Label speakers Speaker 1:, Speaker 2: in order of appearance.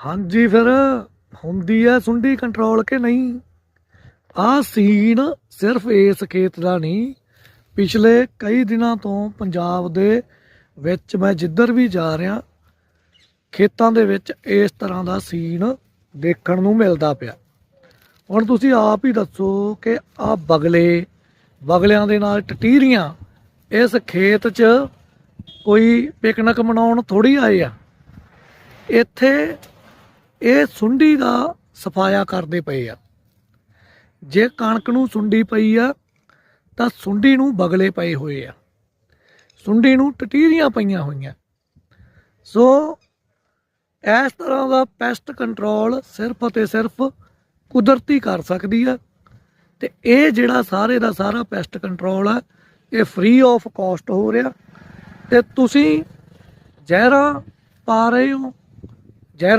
Speaker 1: ਹਾਂਜੀ ਫਿਰ, ਹੁੰਦੀ ਹੈ ਸੁੰਡੀ ਕੰਟਰੋਲ ਕਿ ਨਹੀਂ? ਆਹ ਸੀਨ ਸਿਰਫ ਇਸ ਖੇਤ ਦਾ ਨਹੀਂ, ਪਿਛਲੇ ਕਈ ਦਿਨਾਂ ਤੋਂ ਪੰਜਾਬ ਦੇ ਵਿੱਚ ਮੈਂ ਜਿੱਧਰ ਵੀ ਜਾ ਰਿਹਾ, ਖੇਤਾਂ ਦੇ ਵਿੱਚ ਇਸ ਤਰ੍ਹਾਂ ਦਾ ਸੀਨ ਦੇਖਣ ਨੂੰ ਮਿਲਦਾ ਪਿਆ। ਹੁਣ ਤੁਸੀਂ ਆਪ ਹੀ ਦੱਸੋ ਕਿ ਆ ਬਗਲੇ, ਬਗਲਿਆਂ ਦੇ ਨਾਲ ਟਟੀਰੀਆਂ, ਇਸ ਖੇਤ 'ਚ ਕੋਈ ਪਿਕਨਿਕ ਮਨਾਉਣ ਥੋੜੀ ਆਏ ਆ? ਇੱਥੇ ਇਹ ਸੁੰਡੀ ਦਾ ਸਫਾਇਆ ਕਰਦੇ ਪਏ ਆ। ਜੇ ਕਣਕ ਨੂੰ ਸੁੰਡੀ ਪਈ ਆ, ਤਾਂ ਸੁੰਡੀ ਨੂੰ ਬਗਲੇ ਪਏ ਹੋਏ ਆ। ਸੁੰਡੀ ਨੂੰ ਟਟੀਰੀਆਂ ਪਈਆਂ ਹੋਈਆਂ। ਸੋ ਇਸ ਤਰ੍ਹਾਂ ਦਾ ਪੈਸਟ ਕੰਟਰੋਲ ਸਿਰਫ ਅਤੇ ਸਿਰਫ ਕੁਦਰਤੀ ਕਰ ਸਕਦੀ ਆ ਤੇ ਇਹ ਜਿਹੜਾ ਸਾਰੇ ਦਾ ਸਾਰਾ ਪੈਸਟ ਕੰਟਰੋਲ ਆ, ਇਹ ਫ੍ਰੀ ਆਫ ਕਾਸਟ ਹੋ ਰਿਹਾ। ਤੇ ਤੁਸੀਂ ਜ਼ਹਿਰਾਂ ਪਾ ਰਹੇ ਹੋ, ਜ਼ਹਿਰਾਂ